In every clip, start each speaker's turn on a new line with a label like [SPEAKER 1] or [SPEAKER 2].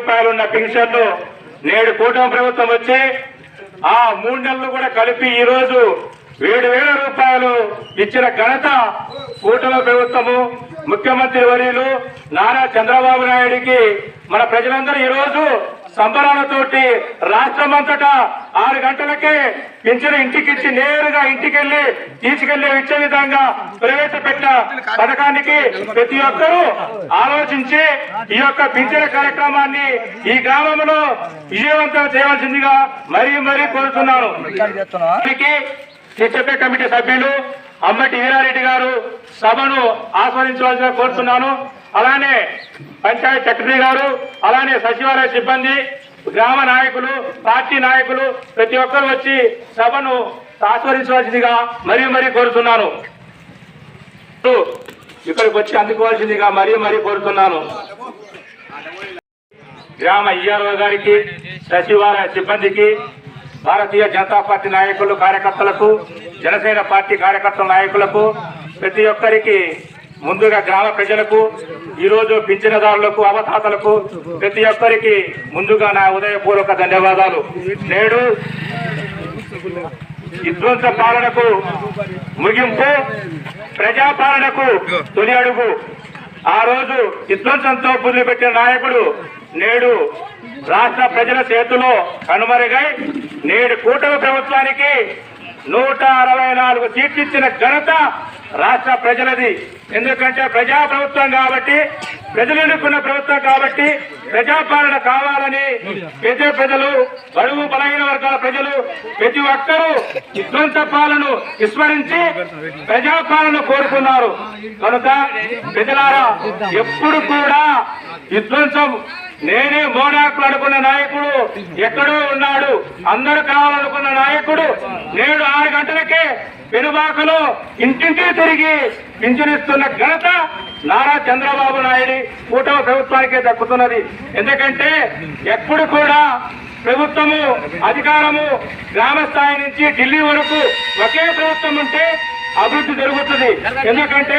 [SPEAKER 1] రూపాయలు ఉన్న పెన్షన్లు నేడు కూటమి ప్రభుత్వం వచ్చి ఆ మూడు నెలలు కూడా కలిపి ఈ రోజు ఏడు వేల రూపాయలు ఇచ్చిన ఘనత కూటమి ప్రభుత్వము ముఖ్యమంత్రి వర్యులు నారా చంద్రబాబు నాయుడికి. మన ప్రజలందరూ ఈరోజు సంబరాలతో రాష్ట్రం అంతటా ఆరు గంటలకే పింఛను ఇంటికిచ్చి నేరుగా ఇంటికెళ్ళి తీసుకెళ్ళి ఇచ్చే విధంగా ప్రవేశపెట్టిన పథకానికి ప్రతి ఒక్కరూ ఆలోచించి ఈ యొక్క పింఛన కార్యక్రమాన్ని ఈ గ్రామంలో విజయవంతం చేయవలసిందిగా మరీ మరీ కోరుతున్నాను. చెప్పే కమిటీ సభ్యులు అమ్మటి వీరారెడ్డి గారు సభను ఆస్వాదించవలసిగా కోరుతున్నాను. అలానే పంచాయత్ సెక్రటరీ గారు అలానే సచివాలయ సిబ్బంది గ్రామ నాయకులు పార్టీ నాయకులు ప్రతి ఒక్కరు వచ్చి సభను ఆస్వాదించవలసిందిగా మరీ మరీ కోరుతున్నాను. ఇక్కడికి వచ్చి అందుకోవాల్సిందిగా మరీ మరీ కోరుతున్నాను. గ్రామ ఈఆర్ఓ గారికి సచివాలయ సిబ్బందికి భారతీయ జనతా పార్టీ నాయకులు కార్యకర్తలకు జనసేన పార్టీ కార్యకర్తల నాయకులకు ప్రతి ఒక్కరికి ముందుగా గ్రామ ప్రజలకు ఈరోజు పింఛనదారులకు అవతాతలకు ప్రతి ఒక్కరికి ముందుగా నా ఉదయపూర్వక ధన్యవాదాలు. నేడు విధ్వంస పాలనకు ముగింపు ప్రజాపాలనకు తొలి అడుగు. ఆ రోజు విధ్వంసంతో పుదిలిపెట్టిన నాయకుడు నేడు రాష్ట్ర ప్రజల చేతిలో కనుమరుగై నేడు కూటమి ప్రభుత్వానికి నూట అరవై నాలుగు సీట్లు ఇచ్చిన ఘనత రాష్ట్ర ప్రజలది. ఎందుకంటే ప్రజా ప్రభుత్వం కాబట్టి ప్రజలు ఎన్నుకున్న ప్రభుత్వం కాబట్టి ప్రజాపాలన కావాలని పేద ప్రజలు బడుగు బలహీన వర్గాల ప్రజలు ప్రతి ఒక్కరూ విధ్వంస పాలను విస్మరించి ప్రజాపాలన కోరుకున్నారు. కనుక ప్రజలారా ఎప్పుడు కూడా విధ్వంసం నేనే మోనాకులు అనుకున్న నాయకుడు ఎక్కడో ఉన్నాడు అందరూ కావాలనుకున్న నాయకుడు నేడు ఆరు గంటలకే పెనుబాకలో ఇంటింటికి తిరిగి పింఛనిస్తున్న ఘనత నారా చంద్రబాబు నాయుడు కూటమి ప్రభుత్వానికే దక్కుతున్నది. ఎందుకంటే ఎప్పుడు కూడా ప్రభుత్వము అధికారము గ్రామ స్థాయి నుంచి ఢిల్లీ వరకు ఒకే ప్రభుత్వం ఉంటే అభివృద్ధి జరుగుతుంది. ఎందుకంటే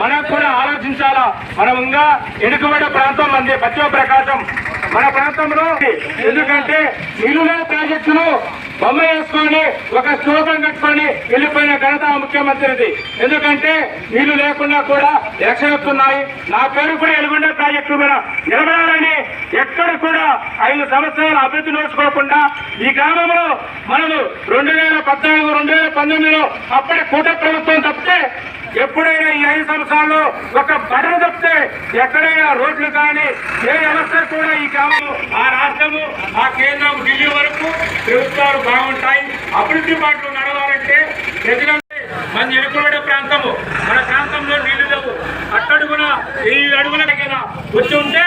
[SPEAKER 1] మనం కూడా ఆలోచించాలా? మనం ఇంకా ఎనుకబడ్డ ప్రాంతం అంది. పశ్చిమ ప్రకాశం మన ప్రాంతంలో. ఎందుకంటే నిలువ ప్రాజెక్టును బొమ్మ వేసుకొని ఒక శ్లోకం కట్టుకొని వెళ్ళిపోయిన ఘనత ముఖ్యమంత్రిది. ఎందుకంటే నీళ్ళు లేకుండా కూడా ఎలక్షన్ వస్తున్నాయి నా పేరు కూడా ఎలుగుండ ప్రాజెక్టు మీద నిలబడాలని ఎక్కడ కూడా ఐదు సంవత్సరాలు అభివృద్ధి నోచుకోకుండా ఈ గ్రామంలో మనము రెండు వేల పద్నాలుగు రెండు వేల పంతొమ్మిదిలో అప్పటి కూట ప్రభుత్వం తప్పితే ఎప్పుడైనా ఈ ఐదు సంవత్సరాల్లో ఒక బటన్ తప్పితే ఎక్కడైనా రోడ్లు కానీ ఏ వ్యవస్థ కూడా ఈ గ్రామం ఆ రాష్ట్రము ఆ కేంద్రం ఢిల్లీ వరకు ప్రభుత్వాలు బాగుంటాయి. అభివృద్ధి పాటలు నడవాలంటే ప్రజలంటే మన ఎడుకుబడే ప్రాంతము మన ప్రాంతంలో నీళ్ళు లేవు. అట్టడుగున ఈ అడుగుల కదా వచ్చి ఉంటే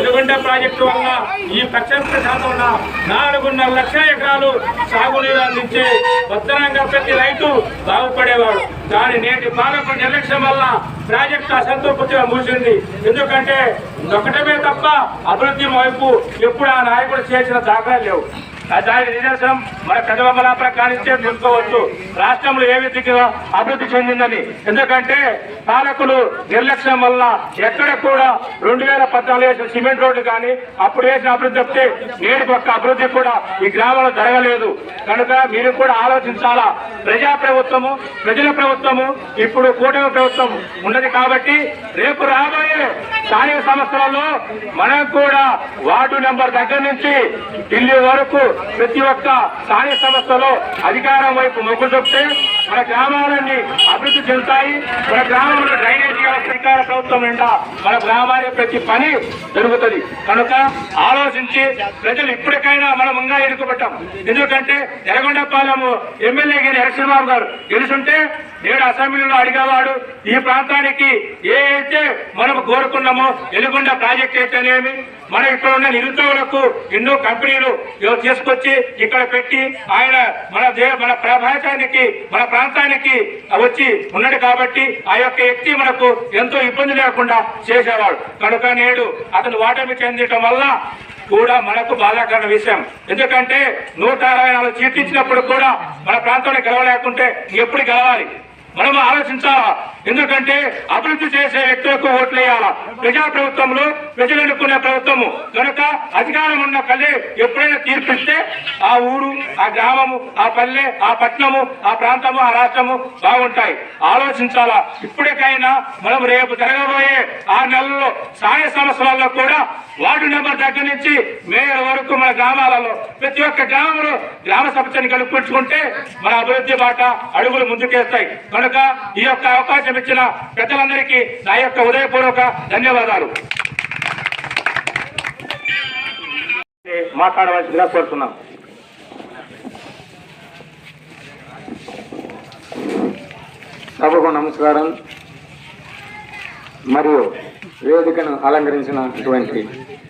[SPEAKER 1] ఎలుగొండ ప్రాజెక్టు వల్ల ఈ పచ్చంత శాతం ఉన్న నాలుగున్నర లక్షల ఎకరాలు సాగునీరు అందించే భద్రంగా ప్రతి రైతు బాగుపడేవాడు. దాని నేటి పాలకుల నిర్లక్ష్యం వల్ల ప్రాజెక్టు అసంతృప్తిగా మూసింది ఎందుకంటే ఒకటమే తప్ప అభివృద్ధి వైపు ఎప్పుడు ఆ నాయకుడు చేసిన దాఖలు లేవు. దాని నిదర్శనం మన పెదవమల ప్రకాశించే తెలుసుకోవచ్చు రాష్ట్రంలో ఏ విధంగా అభివృద్ధి చెందిందని. ఎందుకంటే పాలకులు నిర్లక్ష్యం వల్ల ఎక్కడ కూడా రెండు వేల పద్నాలుగు వేసిన సిమెంట్ రోడ్లు కానీ అప్పుడు వేసిన అభివృద్ధి తప్పితే నేడు ఒక్క అభివృద్ధి కూడా ఈ గ్రామంలో జరగలేదు. కనుక మీరు కూడా ఆలోచించాలా? ప్రజా ప్రభుత్వము ప్రజల ప్రభుత్వము ఇప్పుడు కూటమి ప్రభుత్వం ఉన్నది కాబట్టి రేపు రాబోయే స్థానిక సంస్థలలో మనం కూడా వార్డు నెంబర్ దగ్గర నుంచి ఢిల్లీ వరకు ప్రతి ఒక్క స్థానిక సంస్థలో అధికారం వైపు మొగ్గు చూపితే మన గ్రామాలన్నీ అభివృద్ధి చెందుతాయి. మన గ్రామంలో డ్రైనేజీ వ్యవస్థ అధికార ప్రభుత్వం నిండా మన గ్రామానికి ప్రతి పని జరుగుతుంది. కనుక ఆలోచించి ప్రజలు ఇప్పటికైనా మనం ఇంకా ఎన్నుకోబట్టాం. ఎందుకంటే ఎర్రగొండపాలెం ఎమ్మెల్యే గారి ఎలక్షన్ గారు గెలుచుంటే నేడు అసెంబ్లీలో అడిగేవాడు ఈ ప్రాంతానికి ఏ అయితే మనం కోరుకున్నామో ఎలుగొండ ప్రాజెక్ట్ అయితేనేమి మన ఇక్కడ ఉన్న నిరుద్యోగులకు ఎన్నో కంపెనీలు తీసుకొచ్చి ఇక్కడ పెట్టి ఆయన మన దే మన ప్రపంచానికి మన ప్రాంతానికి వచ్చి ఉన్నాడు కాబట్టి ఆ యొక్క వ్యక్తి మనకు ఎంతో ఇబ్బంది లేకుండా చేసేవాడు. కనుక నేడు అతను ఓటమి చెందటం వల్ల కూడా మనకు బాధాకరణ విషయం. ఎందుకంటే నూట అరవై నాలుగు సీట్లు ఇచ్చినప్పుడు కూడా మన ప్రాంతంలో గెలవలేకుంటే ఎప్పుడు గెలవాలి? మనం ఆలోచించాలా? ఎందుకంటే అభివృద్ధి చేసే వ్యక్తులకు ఓట్లేయాలా? ప్రజా ప్రభుత్వంలో ప్రజలు ఎన్నుకునే ప్రభుత్వము. కనుక అధికారం ఉన్న కళ్ళే ఎప్పుడైనా తీర్పిస్తే ఆ ఊరు ఆ గ్రామము ఆ పల్లె ఆ పట్టణము ఆ ప్రాంతము ఆ రాష్ట్రము బాగుంటాయి. ఆలోచించాలా? ఇప్పటికైనా మనం రేపు జరగబోయే ఆరు నెలల్లో స్థానిక సంవత్సరాల్లో కూడా వార్డు నెంబర్ దగ్గర నుంచి మేయర్ వరకు మన గ్రామాలలో ప్రతి ఒక్క గ్రామంలో గ్రామ సభ్యుని కలుపుకుంటే మన అభివృద్ధి బాట అడుగులు ముందుకేస్తాయి. కనుక ఈ యొక్క అవకాశం ఇచ్చిన పెద్దలందరికీ నా యొక్క ఉదయపూర్వక ధన్యవాదాలు. మాట్లాడవలసిందిగా కోరుతున్నాం.
[SPEAKER 2] సభకు నమస్కారం. మరియు వేదికను అలంకరించినటువంటి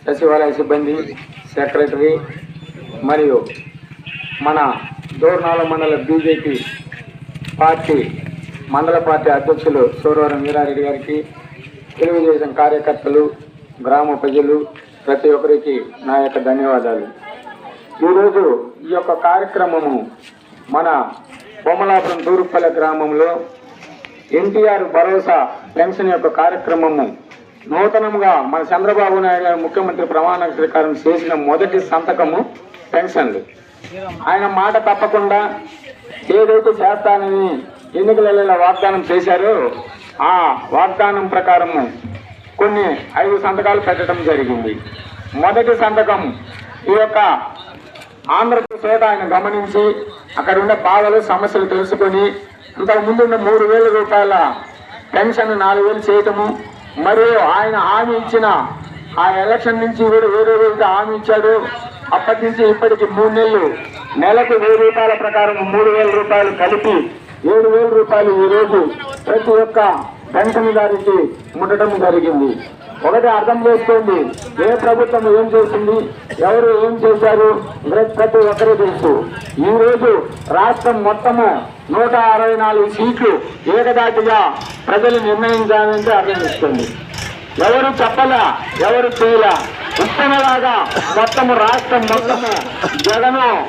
[SPEAKER 2] సచివాలయ సిబ్బంది సెక్రటరీ మరియు మన దూర్నాల మండల బీజేపీ పార్టీ మండల పార్టీ అధ్యక్షులు సూరవరం వీరారెడ్డి గారికి తెలుగుదేశం కార్యకర్తలు గ్రామ ప్రజలు ప్రతి ఒక్కరికి నా యొక్క ధన్యవాదాలు. ఈరోజు ఈ యొక్క కార్యక్రమము మన బొమ్మలాపురం దూరుపల్లె గ్రామంలో ఎన్టీఆర్ భరోసా పెన్షన్ యొక్క కార్యక్రమము నూతనంగా మన చంద్రబాబు నాయుడు గారు ముఖ్యమంత్రి ప్రమాణ స్వీకారం చేసిన మొదటి సంతకము పెన్షన్లు. ఆయన మాట తప్పకుండా ఏదైతే చేస్తానని ఎన్నికలలో వాగ్దానం చేశారో. ఆ వాగ్దానం ప్రకారము కొన్ని ఐదు సంతకాలు పెట్టడం జరిగింది. మొదటి సంతకం ఈ యొక్క ఆంధ్రప్రదేశ్ ఆయన గమనించి అక్కడ ఉండే బాధలు సమస్యలు తెలుసుకొని ఇంతకు ముందున్న మూడు వేల రూపాయల పెన్షన్ నాలుగు వేలు చేయటము మరియు ఆయన హామీ ఇచ్చిన ఆ ఎలక్షన్ నుంచి కూడా వేరే వేరుగా హామీ ఇచ్చాడు? అప్పటి నుంచి ఇప్పటికి మూడు నెలలు. నెలకు వెయ్యి రూపాయల ప్రకారం మూడు వేల రూపాయలు కలిపి ఏడు వేల రూపాయలు ఈ రోజు ప్రతి ఒక్క పెన్షన్దారికి ముట్టడం జరిగింది. ఒకటి అర్థం చేసుకోండి ఏ ప్రభుత్వం ఏం చేసింది ఎవరు ఏం చేశారు ప్రతి- ఒక్కరూ తెలుసు. ఈ రోజు రాష్ట్రం మొత్తము నూట అరవై నాలుగు సీట్లు ఏకదాటిగా ప్రజలు నిర్ణయించాలంటే అర్థం చేసుకోండి. ఎవరు చెప్పలా ఎవరు చేయలా? ఉత్తమలాగా మొత్తము రాష్ట్రం మొత్తము జగను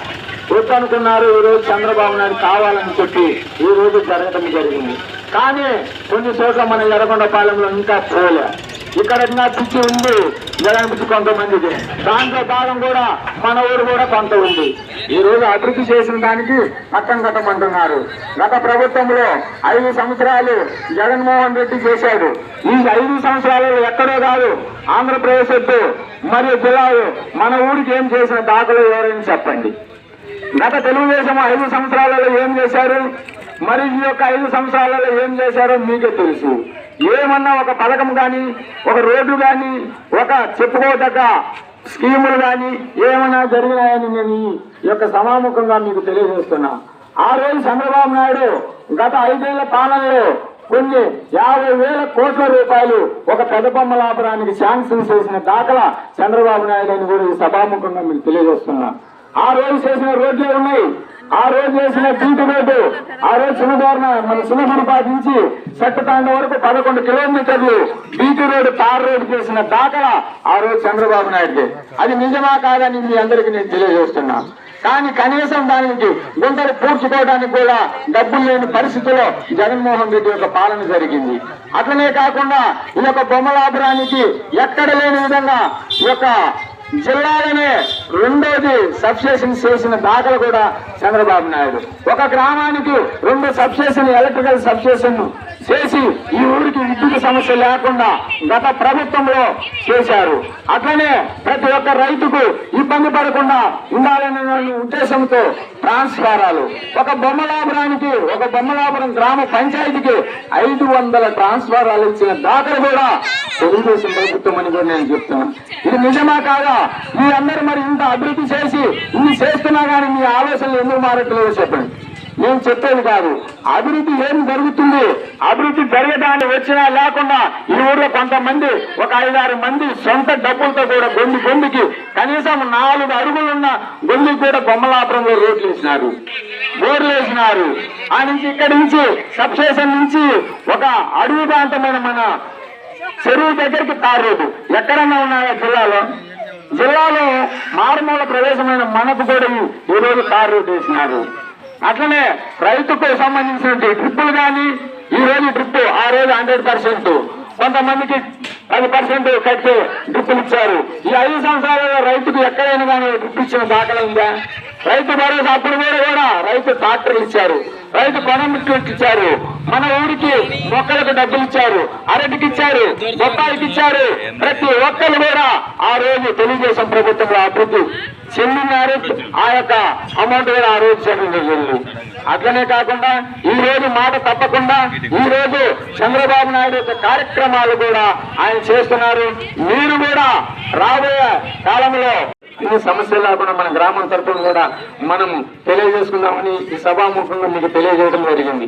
[SPEAKER 2] వద్దనుకున్నారు ఈ రోజు చంద్రబాబు నాయుడు కావాలని చెప్పి ఈ రోజు జరగడం జరిగింది. కానీ కొన్ని చోట్ల మన ఎర్రగొండపాలెంలో ఇంకా పోలే. ఇక్కడ ఇంకా పిచ్చి ఉంది జగన్ పిచ్చి కొంతమందికి? దాంట్లో భాగం కూడా మన ఊరు కూడా కొంత ఉంది. ఈ రోజు అభివృద్ధి చేసిన దానికి పట్టం కట్టమంటున్నారు. గత ప్రభుత్వంలో ఐదు సంవత్సరాలు జగన్మోహన్ రెడ్డి చేశాడు. ఈ ఐదు సంవత్సరాలలో ఎక్కడో కాదు ఆంధ్రప్రదేశ్ మరియు జిల్లాలు మన ఊరికి ఏం చేసిన దాఖలు ఎవరైనా చెప్పండి. గత తెలుగుదేశం ఐదు సంవత్సరాలలో ఏం చేశారు? మరి ఈ యొక్క ఐదు సంవత్సరాలలో ఏం చేశారో మీకే తెలుసు. ఏమన్నా ఒక పథకం కానీ ఒక రోడ్డు కానీ ఒక చెప్పుకోదగ్గ స్కీములు కానీ ఏమన్నా జరిగినాయని నేను ఈ యొక్క సమాముఖంగా మీకు తెలియజేస్తున్నా. ఆ రోజు చంద్రబాబు నాయుడు గత ఐదేళ్ళ పాలనలో కొన్ని యాభై వేల కోట్ల రూపాయలు ఒక పెద్ద బొమ్మలాపురానికి శాంక్షన్ చేసిన దాఖలా చంద్రబాబు నాయుడు అని కూడా ఈ సభాముఖంగా మీకు తెలియజేస్తున్నా. ఆ రోజు చేసిన రోడ్లే ఉన్నాయి. ఆ రోజు చేసిన బీటు రోడ్డు ఆ రోజు చిన్నదారుణ మన చిన్నమనపాటి నుంచి సట్టతాండ వరకు పదకొండు కిలోమీటర్లు బీటు రోడ్డు తార్ రోడ్డు చేసిన దాఖలా ఆ రోజు చంద్రబాబు నాయుడు అది నిజమా కాదని మీ అందరికీ నేను తెలియజేస్తున్నా. కానీ కనీసం దానికి గుంటలు పూడ్చుకోవడానికి కూడా డబ్బులు లేని పరిస్థితిలో జగన్మోహన్ రెడ్డి యొక్క పాలన జరిగింది. అట్లనే కాకుండా ఈ యొక్క బొమ్మలాపురానికి ఎక్కడ లేని విధంగా ఈ యొక్క జిల్లాలోనే రెండోది సబ్స్టేషన్ చేసిన దాఖలు కూడా చంద్రబాబు నాయుడు. ఒక గ్రామానికి రెండు సబ్స్టేషన్ ఎలక్ట్రికల్ సబ్స్టేషన్ చేసి ఈ ఊరికి విద్యుత్ సమస్య లేకుండా గత ప్రభుత్వంలో చేశారు. అట్లనే ప్రతి ఒక్క రైతుకు ఇబ్బంది పడకుండా ఉండాలనే ఉద్దేశంతో ట్రాన్స్ఫారాలు. ఒక బొమ్మలాపురానికి ఒక బొమ్మలాపురం గ్రామ పంచాయతీకి ఐదు వందల ట్రాన్స్ఫారాలు ఇచ్చిన దాఖలు కూడా తెలుగుదేశం ప్రభుత్వం అని కూడా నేను చెప్తున్నాను ఇది నిజమా కాదా? మీ అందరూ మరి ఇంత అభివృద్ధి చేసి ఇన్ని చేస్తున్నా కానీ మీ ఆలోచనలు ఎందుకు మారట్లేదో చెప్పండి. నేను చెప్పేది కాదు. అభివృద్ధి ఏం జరుగుతుంది? అభివృద్ధి జరగడానికి వచ్చినా లేకుండా ఈ ఊర్లో కొంతమంది ఒక ఐదారు మంది సొంత డబ్బులతో కూడా గొంతు గొంతుకి కనీసం నాలుగు అడుగులున్న గొండికి కూడా బొమ్మలాపురంలో రోడ్లు వేసినారు. బోర్లు వేసినారు. ఆ నుంచి ఇక్కడి నుంచి సబ్స్టేషన్ నుంచి ఒక అడవి ప్రాంతమైన మన చెరువు దగ్గరికి తార్ రోడ్డు. ఎక్కడన్నా ఉన్నాయా జిల్లాలో? జిల్లాలో మారుమూల ప్రదేశమైన మనకు కూడా ఈ- రోజు తార్ రోడ్డు వేసినారు. అట్లనే రైతుకు సంబంధించిన ట్రిప్పులు కానీ ఈ రోజు ట్రిప్ ఆ రోజు హండ్రెడ్ పర్సెంట్ కొంతమందికి పది పర్సెంట్ కట్టి డ్రిప్పులు ఇచ్చారు. ఈ ఐదు సంవత్సరాలలో రైతుకు ఎక్కడైనా కానీ డ్రిప్ ఇచ్చిన దాఖలు ఉందా? రైతు భరోసా అప్పుడు కూడా కూడా రైతు ట్రాక్టర్లు ఇచ్చారు. రైతు కొనమిట్లు ఇచ్చారు. మన ఊరికి మొక్కలకు డబ్బులు ఇచ్చారు అరటికి ఇచ్చారు బొప్పాయికి ఇచ్చారు ప్రతి ఒక్కరు కూడా ఆ రోజు తెలుగుదేశం ప్రభుత్వంలో అభివృద్ధి చెల్లినారు ఆ యొక్క అమౌంట్ కూడా ఆ రోజు చెల్లింది అట్లనే కాకుండా ఈ రోజు మాట తప్పకుండా ఈ రోజు చంద్రబాబు నాయుడు యొక్క కార్యక్రమాలు కూడా ఆయన చేస్తున్నారు. మీరు కూడా రాబోయే కాలంలో ఇన్ని సమస్యలు లేకుండా మన గ్రామం తరఫున కూడా మనం తెలియజేసుకుందామని ఈ సభాముఖంగా మీకు తెలియజేయడం జరిగింది.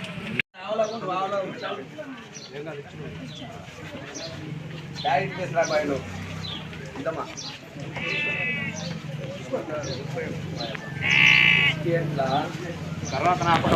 [SPEAKER 2] డైరెక్ట్ చేసినా బాయిలు.
[SPEAKER 3] ఇంతమ్మా ఎట్లా తర్వాత నాకు